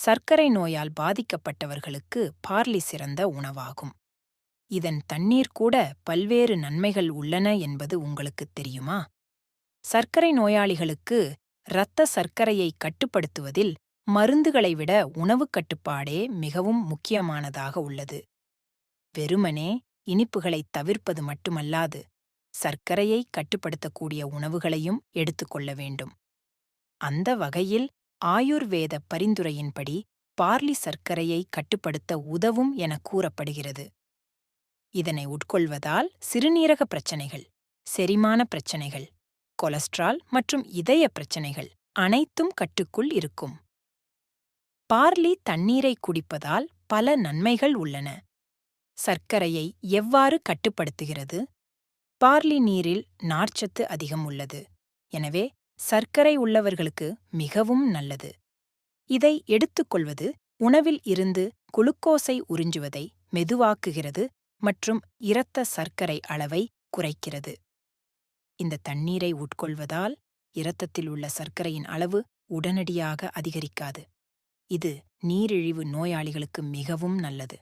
சர்க்கரை நோயால் பாதிக்கப்பட்டவர்களுக்கு பார்லி சிறந்த உணவாகும். இதன் தண்ணீர் கூட பல்வேறு நன்மைகள் உள்ளன என்பது உங்களுக்குத் தெரியுமா? சர்க்கரை நோயாளிகளுக்கு இரத்த சர்க்கரையை கட்டுப்படுத்துவதில் மருந்துகளை விட உணவுக் கட்டுப்பாடே மிகவும் முக்கியமானதாக உள்ளது. வெறுமனே இனிப்புகளைத் தவிர்ப்பது மட்டுமல்லாது சர்க்கரையை கட்டுப்படுத்தக்கூடிய உணவுகளையும் எடுத்துக்கொள்ள வேண்டும். அந்த வகையில் ஆயுர்வேத பரிந்துரையின்படி பார்லி சர்க்கரையை கட்டுப்படுத்த உதவும் என கூறப்படுகிறது. இதனை உட்கொள்வதால் சிறுநீரக பிரச்சனைகள் செரிமான பிரச்சனைகள் கொலஸ்ட்ரால் மற்றும் இதய பிரச்சனைகள் அனைத்தும் கட்டுக்குள் இருக்கும். பார்லி தண்ணீரை குடிப்பதால் பல நன்மைகள் உள்ளன. சர்க்கரையை எவ்வாறு கட்டுப்படுத்துகிறது? பார்லி நீரில் நார்ச்சத்து அதிகம் உள்ளது. எனவே சர்க்கரை உள்ளவர்களுக்கு மிகவும் நல்லது. இதை எடுத்துக்கொள்வது உணவில் இருந்து குளுக்கோஸை உறிஞ்சுவதை மெதுவாக்குகிறது மற்றும் இரத்த சர்க்கரை அளவை குறைக்கிறது. இந்த தண்ணீரை உட்கொள்வதால் இரத்தத்தில் உள்ள சர்க்கரையின் அளவு உடனடியாக அதிகரிக்காது. இது நீரிழிவு நோயாளிகளுக்கு மிகவும் நல்லது.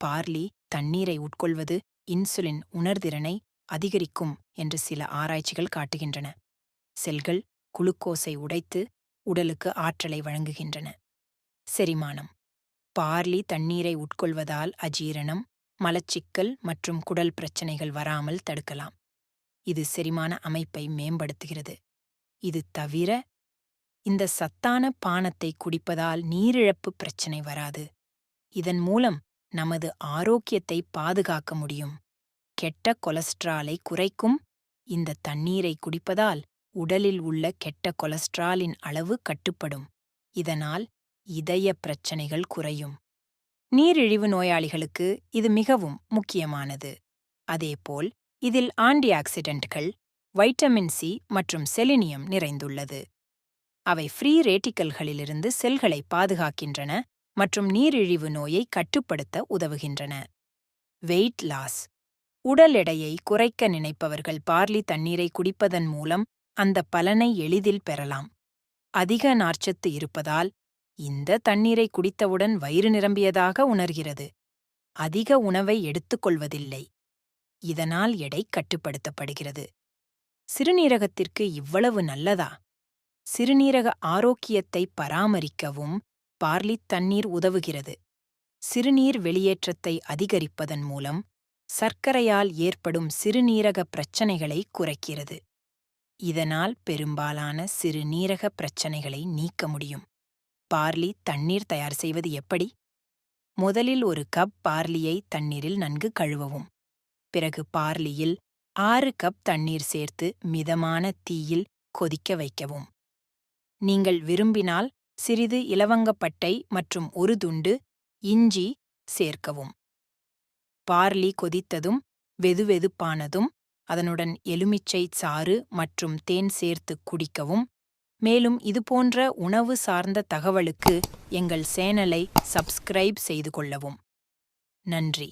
பார்லி தண்ணீரை உட்கொள்வது இன்சுலின் உணர்திறனை அதிகரிக்கும் என்று சில ஆராய்ச்சிகள் காட்டுகின்றன. செல்கள் குளுக்கோஸை உடைத்து உடலுக்கு ஆற்றலை வழங்குகின்றன. செரிமானம். பார்லி தண்ணீரை உட்கொள்வதால் அஜீரணம் மலச்சிக்கல் மற்றும் குடல் பிரச்சனைகள் வராமல் தடுக்கலாம். இது செரிமான அமைப்பை மேம்படுத்துகிறது. இது தவிர இந்த சத்தான பானத்தை குடிப்பதால் நீரிழப்பு பிரச்சனை வராது. இதன் மூலம் நமது ஆரோக்கியத்தை பாதுகாக்க முடியும். கெட்ட கொலஸ்ட்ராலை குறைக்கும். இந்த தண்ணீரை குடிப்பதால் உடலில் உள்ள கெட்ட கொலஸ்ட்ராலின் அளவு கட்டுப்படும். இதனால் இதய பிரச்சனைகள் குறையும். நீரிழிவு நோயாளிகளுக்கு இது மிகவும் முக்கியமானது. அதேபோல் இதில் ஆன்டி ஆக்சிடென்ட்கள் வைட்டமின் சி மற்றும் செலினியம் நிறைந்துள்ளது. அவை ஃப்ரீ ரேட்டிக்கல்களிலிருந்து செல்களை பாதுகாக்கின்றன மற்றும் நீரிழிவு நோயை கட்டுப்படுத்த உதவுகின்றன. Weight loss. உடல் எடையை குறைக்க நினைப்பவர்கள் பார்லி தண்ணீரை குடிப்பதன் மூலம் அந்த பலனை எளிதில் பெறலாம். அதிக நார்ச்சத்து இருப்பதால் இந்த தண்ணீரை குடித்தவுடன் வயிறு நிரம்பியதாக உணர்கிறது. அதிக உணவை எடுத்துக்கொள்வதில்லை இதனால் எடை கட்டுப்படுத்தப்படுகிறது. சிறுநீரகத்திற்கு இவ்வளவு நல்லதா? சிறுநீரக ஆரோக்கியத்தை பராமரிக்கவும் பார்லித் தண்ணீர் உதவுகிறது. சிறுநீர் வெளியேற்றத்தை அதிகரிப்பதன் மூலம் சர்க்கரையால் ஏற்படும் சிறுநீரக பிரச்சனைகளை குறைக்கிறது. இதனால் பெரும்பாலான சிறுநீரக பிரச்சனைகளை நீக்க முடியும். பார்லி தண்ணீர் தயார் செய்வது எப்படி? முதலில் ஒரு கப் பார்லியை தண்ணீரில் நன்கு கழுவவும். பிறகு பார்லியில் ஆறு கப் தண்ணீர் சேர்த்து மிதமான தீயில் கொதிக்க வைக்கவும். நீங்கள் விரும்பினால் சிறிது இலவங்கப்பட்டை மற்றும் ஒரு துண்டு இஞ்சி சேர்க்கவும். பார்லி கொதித்ததும் வெதுவெதுப்பானதும் அதனுடன் எலுமிச்சை சாறு மற்றும் தேன் சேர்த்து குடிக்கவும். மேலும் இதுபோன்ற உணவு சார்ந்த தகவலுக்கு எங்கள் சேனலை சப்ஸ்கிரைப் செய்து கொள்ளவும். நன்றி.